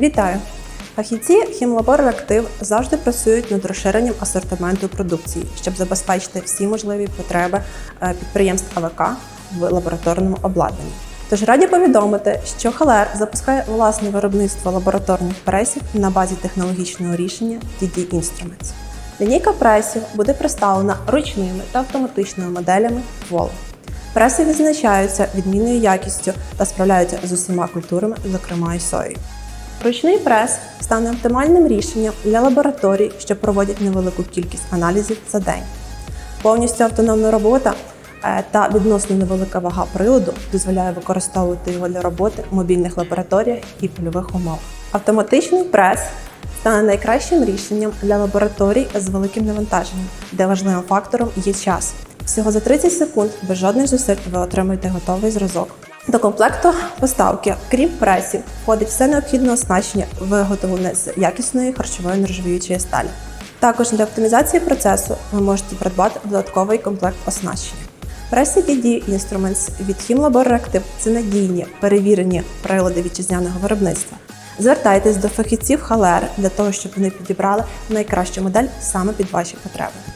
Вітаю! Фахівці хімлабор «Реактив» завжди працюють над розширенням асортименту продукції, щоб забезпечити всі можливі потреби е, підприємств АВК в лабораторному обладнанні. Тож раді повідомити, що ХЛР запускає власне виробництво лабораторних пресів на базі технологічного рішення DD Instruments. Лінійка пресів буде представлена ручними та автоматичними моделями Volvo. Преси відзначаються відмінною якістю та справляються з усіма культурами, зокрема і соєю. Ручний прес стане оптимальним рішенням для лабораторій, що проводять невелику кількість аналізів за день. Повністю автономна робота е, та відносно невелика вага приладу дозволяє використовувати його для роботи в мобільних лабораторіях і польових умовах. Автоматичний прес стане найкращим рішенням для лабораторій з великим навантаженням, де важливим фактором є час. Всього за 30 секунд без жодних зусиль ви отримаєте готовий зразок. До комплекту поставки, крім пресів, входить все необхідне оснащення, виготовлене з якісної харчової нержавіючої сталі. Також для оптимізації процесу ви можете придбати додатковий комплект оснащення. Пресі DD Instruments від Хімлабор Reactive – це надійні, перевірені прилади вітчизняного виробництва. Звертайтесь до фахівців ХЛР для того, щоб вони підібрали найкращу модель саме під ваші потреби.